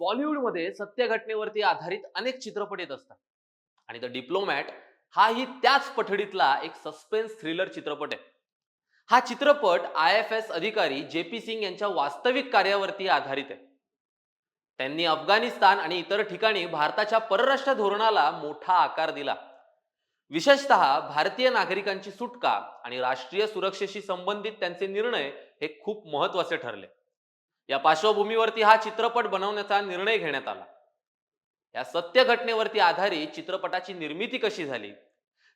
बॉलिवूडमध्ये सत्य घटनेवरती आधारित अनेक चित्रपट येत असतात. आणि द डिप्लोमॅट हाही त्याच पठडीतला एक सस्पेन्स थ्रिलर चित्रपट आहे. हा चित्रपट आय एफ एस अधिकारी जे पी सिंग यांच्या वास्तविक कार्यावरती आधारित आहे. त्यांनी अफगाणिस्तान आणि इतर ठिकाणी भारताच्या परराष्ट्र धोरणाला मोठा आकार दिला. विशेषतः भारतीय नागरिकांची सुटका आणि राष्ट्रीय सुरक्षेशी संबंधित त्यांचे निर्णय हे खूप महत्त्वाचे ठरले. या पार्श्वभूमीवरती हा चित्रपट बनवण्याचा निर्णय घेण्यात आला. या सत्य घटनेवरती आधारित चित्रपटाची निर्मिती कशी झाली?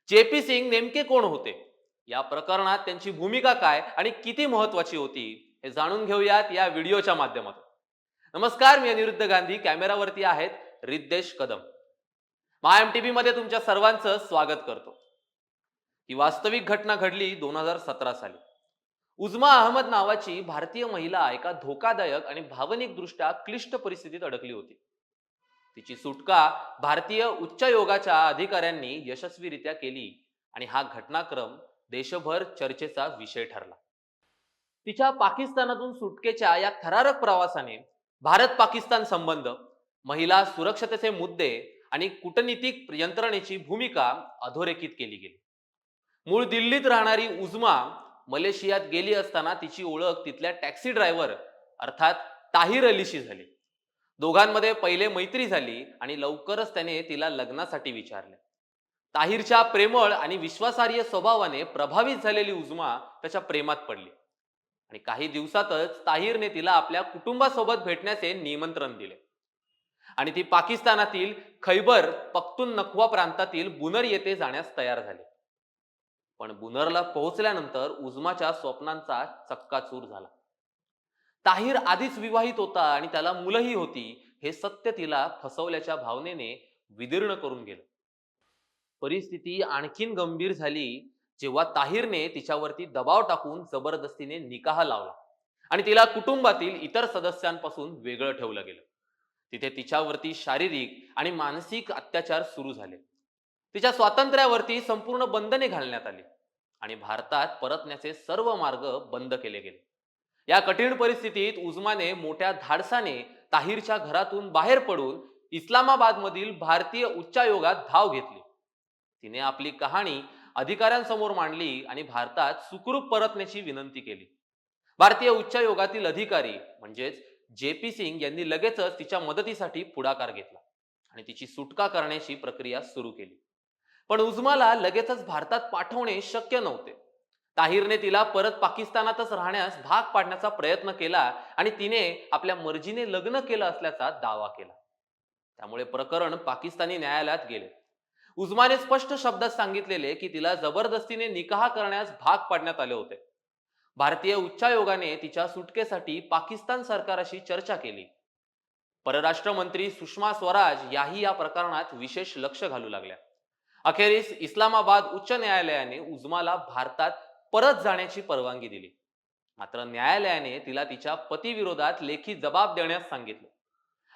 जेपी सिंग नेमके कोण होते? या प्रकरणात त्यांची भूमिका काय आणि किती महत्वाची होती? हे जाणून घेऊयात या व्हिडिओच्या माध्यमातून. नमस्कार मी अनिरुद्ध गांधी. कॅमेरावरती आहेत Riddhesh Kadam. My M T V मध्ये तुमच्या सर्वांचं स्वागत करतो. ही वास्तविक घटना घडली दोन हजार सतरा साली. उजमा अहमद नावाची भारतीय महिला एका धोकादायक आणि भावनिकदृष्ट्या क्लिष्ट परिस्थितीत अडकली होती. तिची सुटका भारतीय उच्चायोगाच्या अधिकाऱ्यांनी यशस्वीरित्या केली आणि हा घटनाक्रम देशभर चर्चेचा विषय ठरला. तिच्या पाकिस्तानातून सुटकेच्या या थरारक प्रवासाने भारत पाकिस्तान संबंध महिला सुरक्षतेचे मुद्दे आणि कूटनीतिक यंत्रणेची भूमिका अधोरेखित केली गेली. मूळ दिल्लीत राहणारी उजमा मलेशियात गेली असताना तिची ओळख तिथल्या टॅक्सी ड्रायव्हर अर्थात ताहिर अलीशी झाली. दोघांमध्ये पहिले मैत्री झाली आणि लवकरच त्याने तिला लग्नासाठी विचारले. ताहिरच्या प्रेमळ आणि विश्वासार्ह स्वभावाने प्रभावित झालेली उजमा त्याच्या प्रेमात पडली. आणि काही दिवसातच ताहिरने तिला आपल्या कुटुंबासोबत भेटण्याचे निमंत्रण दिले. आणि ती पाकिस्तानातील खैबर पख्तून नखवा प्रांतातील बुनर येथे जाण्यास तयार झाली. पण बुनरला पोहोचल्यानंतर उजमाच्या स्वप्नांचा चक्काचूर झाला. ताहीर आधीच विवाहित होता आणि त्याला मुलंही होती हे सत्य तिला फसवल्याच्या भावनेने विदीर्ण करून गेलं. परिस्थिती आणखीन गंभीर झाली जेव्हा ताहिरने तिच्यावरती दबाव टाकून जबरदस्तीने निकाह लावला आणि तिला कुटुंबातील इतर सदस्यांपासून वेगळं ठेवलं गेलं. तिथे तिच्यावरती शारीरिक आणि मानसिक अत्याचार सुरू झाले. तिच्या स्वातंत्र्यावरती संपूर्ण बंधने घालण्यात आली आणि भारतात परतण्याचे सर्व मार्ग बंद केले गेले. या कठीण परिस्थितीत उजमाने मोठ्या धाडसाने ताहिरच्या घरातून बाहेर पडून इस्लामाबादमधील भारतीय उच्चायोगात धाव घेतली. तिने आपली कहाणी अधिकाऱ्यांसमोर मांडली आणि भारतात सुखरूप परतण्याची विनंती केली. भारतीय उच्चायोगातील अधिकारी म्हणजेच जे पी सिंग यांनी लगेचच तिच्या मदतीसाठी पुढाकार घेतला आणि तिची सुटका करण्याची प्रक्रिया सुरू केली. पण उजमाला लगेचच भारतात पाठवणे शक्य नव्हते. ताहिरने तिला परत पाकिस्तानातच राहण्यास भाग पाडण्याचा प्रयत्न केला आणि तिने आपल्या मर्जीने लग्न केलं असल्याचा दावा केला. त्यामुळे प्रकरण पाकिस्तानी न्यायालयात गेले. उजमाने स्पष्ट शब्दात सांगितलेले की तिला जबरदस्तीने निकाह करण्यास भाग पाडण्यात आले होते. भारतीय उच्चायोगाने तिच्या सुटकेसाठी पाकिस्तान सरकाराशी चर्चा केली. परराष्ट्र मंत्री सुषमा स्वराज याही या प्रकरणात विशेष लक्ष घालू लागल्या. अखेरीस इस्लामाबाद उच्च न्यायालयाने उजमाला भारतात परत जाण्याची परवानगी दिली. मात्र न्यायालयाने तिला तिच्या पतीविरोधात लेखी जबाब देण्यास सांगितले.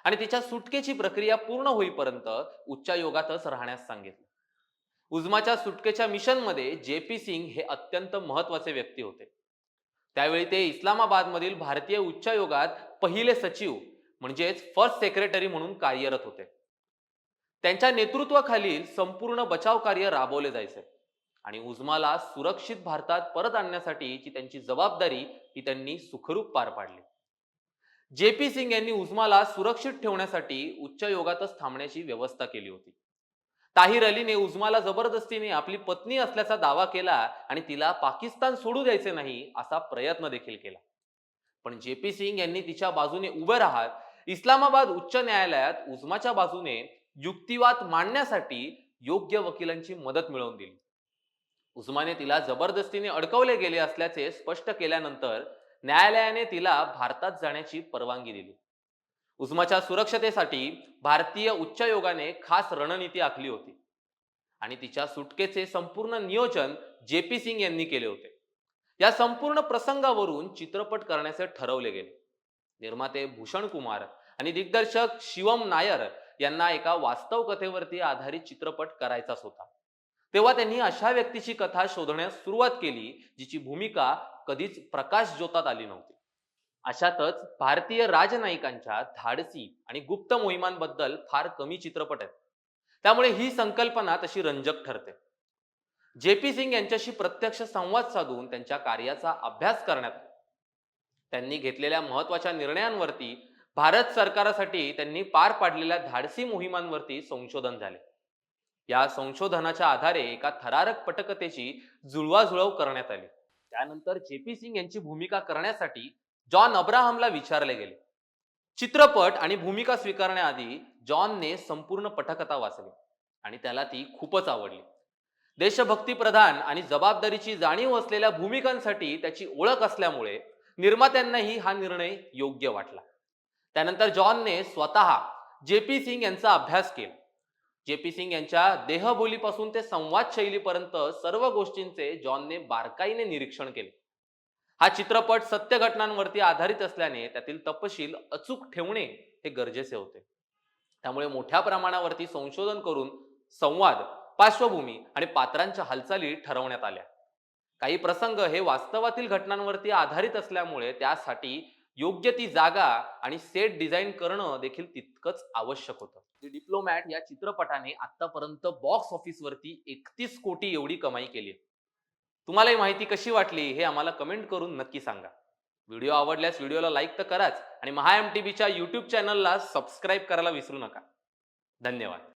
आणि तिच्या सुटकेची प्रक्रिया पूर्ण होईपर्यंत उच्चायोगातच राहण्यास सांगितले. उजमाच्या सुटकेच्या मिशनमध्ये जे पी सिंग हे अत्यंत महत्त्वाचे व्यक्ती होते. त्यावेळी ते इस्लामाबादमधील भारतीय उच्चायोगात पहिले सचिव म्हणजेच फर्स्ट सेक्रेटरी म्हणून कार्यरत होते. त्यांच्या नेतृत्वाखालील संपूर्ण बचाव कार्य राबवले जायचे. आणि उजमाला सुरक्षित भारतात परत आणण्यासाठीची त्यांची जबाबदारी ही त्यांनी सुखरूप पार पाडली. जे पी सिंग यांनी उजमाला सुरक्षित ठेवण्यासाठी उच्चयोगातच थांबण्याची व्यवस्था केली होती. ताहिर अलीने उजमाला जबरदस्तीने आपली पत्नी असल्याचा दावा केला आणि तिला पाकिस्तान सोडू द्यायचे नाही असा प्रयत्न देखील केला. पण जे पी सिंग यांनी तिच्या बाजूने उभे राहत इस्लामाबाद उच्च न्यायालयात उजमाच्या बाजूने युक्तिवाद मांडण्यासाठी योग्य वकिलांची मदत मिळवून दिली. उस्माने तिला जबरदस्तीने अडकवले गेले असल्याचे स्पष्ट केल्यानंतर न्यायालयाने तिला भारतात जाण्याची परवानगी दिली. उस्माच्या सुरक्षतेसाठी भारतीय उच्चायोगाने खास रणनीती आखली होती आणि तिच्या सुटकेचे संपूर्ण नियोजन जे पी सिंग यांनी केले होते. या संपूर्ण प्रसंगावरून चित्रपट करण्याचे ठरवले गेले. निर्माते भूषण कुमार आणि दिग्दर्शक शिवम नायर यांना एका वास्तव कथेवरती आधारित चित्रपट करायचाच होता. तेव्हा त्यांनी अशा व्यक्तीची कथा शोधण्यास सुरुवात केली जिची भूमिका कधीच प्रकाश ज्योतात आली नव्हती. अशातच भारतीय राजनायिकांच्या धाडसी आणि गुप्त मोहिमांबद्दल फार कमी चित्रपट आहेत. त्यामुळे ही संकल्पना तशी रंजक ठरते. जे पी सिंग यांच्याशी प्रत्यक्ष संवाद साधून त्यांच्या कार्याचा अभ्यास करण्यात त्यांनी घेतलेल्या महत्त्वाच्या निर्णयांवरती भारत सरकारासाठी त्यांनी पार पाडलेल्या धाडसी मोहिमांवरती संशोधन झाले. या संशोधनाच्या आधारे एका थरारक पटकथेची जुळवाजुळव करण्यात आली. त्यानंतर जे पी सिंग यांची भूमिका करण्यासाठी जॉन अब्राहमला विचारले गेले. चित्रपट आणि भूमिका स्वीकारण्याआधी जॉनने संपूर्ण पटकथा वाचली आणि त्याला ती खूपच आवडली. देशभक्ती प्रधान आणि जबाबदारीची जाणीव असलेल्या भूमिकांसाठी त्याची ओळख असल्यामुळे निर्मात्यांनाही हा निर्णय योग्य वाटला. त्यानंतर जॉनने स्वतः जे पी सिंग यांचा अभ्यास केला. जे पी सिंग यांच्या देहबोलीपासून ते संवाद शैलीपर्यंत सर्व गोष्टींचे जॉनने बारकाईने निरीक्षण केले. हा चित्रपट सत्य घटनांवरती आधारित असल्याने त्यातील तपशील अचूक ठेवणे हे गरजेचे होते. त्यामुळे मोठ्या प्रमाणावरती संशोधन करून संवाद पार्श्वभूमी आणि पात्रांच्या हालचाली ठरवण्यात आल्या. काही प्रसंग हे वास्तवातील घटनांवरती आधारित असल्यामुळे त्यासाठी योग्य ती जागा आणि सेट डिझाईन करणं देखील तितकंच आवश्यक होतं. डिप्लोमॅट या चित्रपटाने आतापर्यंत बॉक्स ऑफिसवरती एकतीस कोटी एवढी कमाई केली तुम्हाला ही माहिती कशी वाटली हे आम्हाला कमेंट करून नक्की सांगा. व्हिडिओ आवडल्यास व्हिडिओला लाईक तर कराच आणि महा एम टी बीच्या युट्यूब चॅनलला सबस्क्राईब करायला विसरू नका. धन्यवाद.